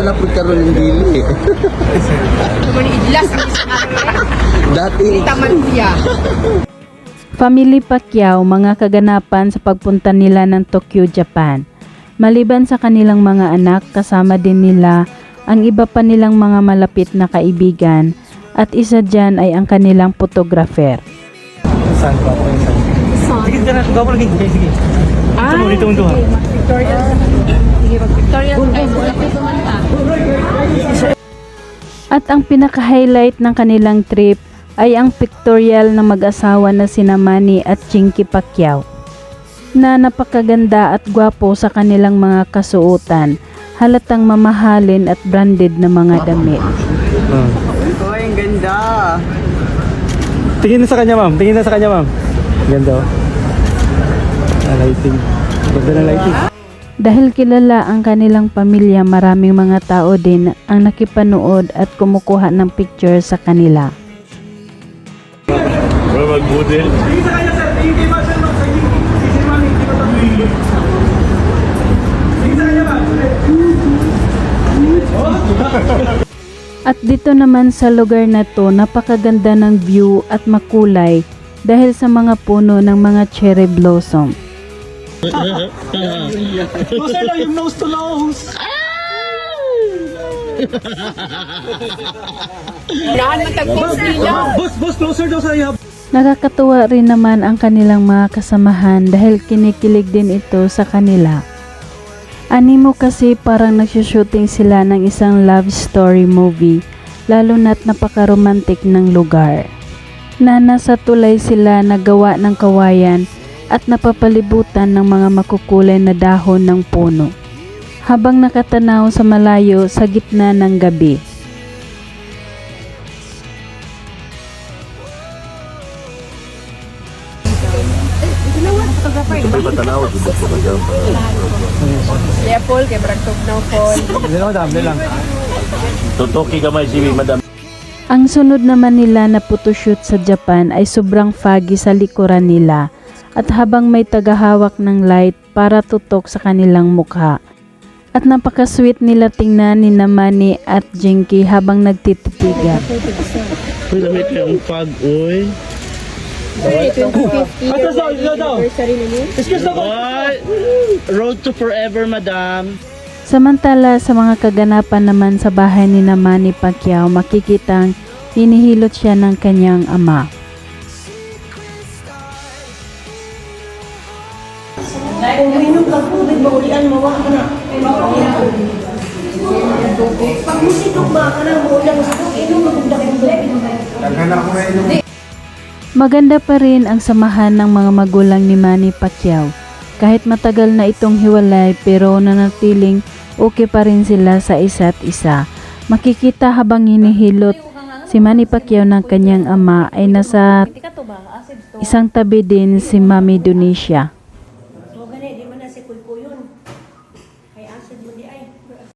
na po karon yung dili. Naman idlas ang isang Dati, taman siya. Family Pacquiao mga kaganapan sa pagpunta nila ng Tokyo, Japan. Maliban sa kanilang mga anak, kasama din nila ang iba pa nilang mga malapit na kaibigan at isa dyan ay ang kanilang photographer. Saan pa ako yung saan? Sige, sige na. Gawa ko lagi. Sige, sige. Ito mo dito unto ha. Victoria. Sige, mag Victoria. Ay, lapit naman ta. At ang pinaka-highlight ng kanilang trip ay ang pictorial ng mag-asawa na sina Manny at Chinky Pacquiao na napakaganda at gwapo sa kanilang mga kasuotan, halatang mamahalin at branded na mga damit. Ah. ito ang ganda. Tingin na sa kanya, ma'am. Tingin na sa kanya, ma'am. Ganda, oh. Ah, lighting. Ganda ng lighting. Dahil kilala ang kanilang pamilya, maraming mga tao din ang nakipanood at kumukuha ng picture sa kanila. At dito naman sa lugar na to, napakaganda ng view at makulay dahil sa mga puno ng mga cherry blossom. Closer lang yung nose to nose. Nila. Boss, boss, closer daw sa iyo. Nakakatuwa rin naman ang kanilang mga kasamahan dahil kinikilig din ito sa kanila. Animo kasi parang nagsushooting sila ng isang love story movie lalo na't napaka-romantic ng lugar. Na nasa tulay sila nagawa ng kawayan at napapalibutan ng mga makukulay na dahon ng puno. Habang nakatanaw sa malayo sa gitna ng gabi. Ang sunod naman nila na photoshoot sa Japan ay sobrang foggy sa likuran nila at habang may tagahawak ng light para tutok sa kanilang mukha. At napaka-sweet nila tingnan ni Namani at Jinky habang nagtititigan. Uy, lamit yung pag, uy. Road to forever, madam. Samantala sa mga kaganapan naman sa bahay ni Namani Pacquiao makikitang hinihilot siya ng kanyang ama. Kung minom ka tubig, maulian mo, wak na. Pag musitok ba, ka na maulian mo sa tubig, inom kung dakong tubig. Maganda pa rin ang samahan ng mga magulang ni Manny Pacquiao. Kahit matagal na itong hiwalay pero nanatiling okay pa rin sila sa isa't isa. Makikita habang hinihilot si Manny Pacquiao ng kanyang ama ay nasa isang tabi din si Mami Donisha.